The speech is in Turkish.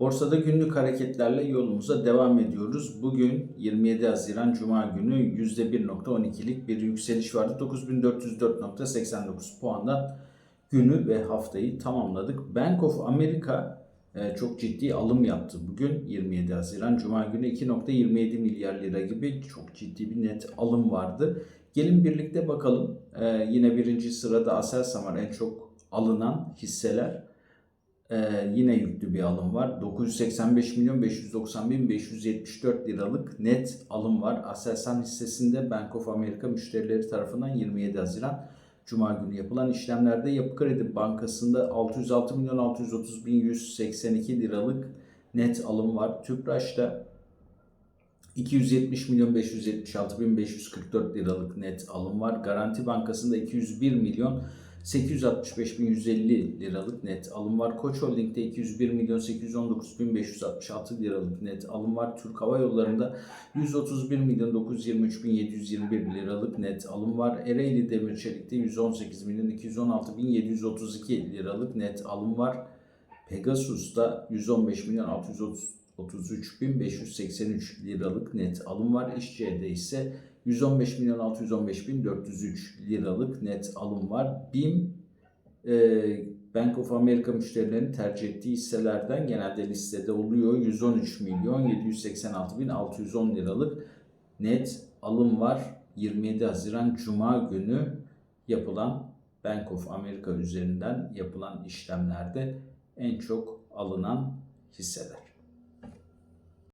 Borsada günlük hareketlerle yolumuza devam ediyoruz. Bugün 27 Haziran Cuma günü %1.12'lik bir yükseliş vardı. 9404.89 puandan günü ve haftayı tamamladık. Bank of America e, çok ciddi alım yaptı. Bugün 27 Haziran Cuma günü 2.27 milyar lira gibi çok ciddi bir net alım vardı. Gelin birlikte bakalım. E, yine birinci sırada Aselsan var en çok alınan hisseler. Ee, yine yüklü bir alım var. 985 milyon 590 bin 574 liralık net alım var. Aselsan hissesinde Bank of America müşterileri tarafından 27 Haziran Cuma günü yapılan işlemlerde Yapı Kredi Bankası'nda 606 milyon 630 bin 182 liralık net alım var. Tüpraş'ta 270 milyon 576 bin 544 liralık net alım var. Garanti Bankası'nda 201 milyon 865.150 liralık net alım var. Koç Holding'de 201 milyon 819.566 liralık net alım var. Türk Hava Yolları'nda 131 milyon 923.721 liralık net alım var. Ereğli Demir Çelik'te 118 milyon 216.732 liralık net alım var. Pegasus'ta 115 milyon 633.583 liralık net alım var. İşçi'de ise 115 milyon 615 bin 403 liralık net alım var. BİM e, Bank of America müşterilerinin tercih ettiği hisselerden genelde listede oluyor. 113 milyon 786 bin 610 liralık net alım var. 27 Haziran Cuma günü yapılan Bank of America üzerinden yapılan işlemlerde en çok alınan hisseler.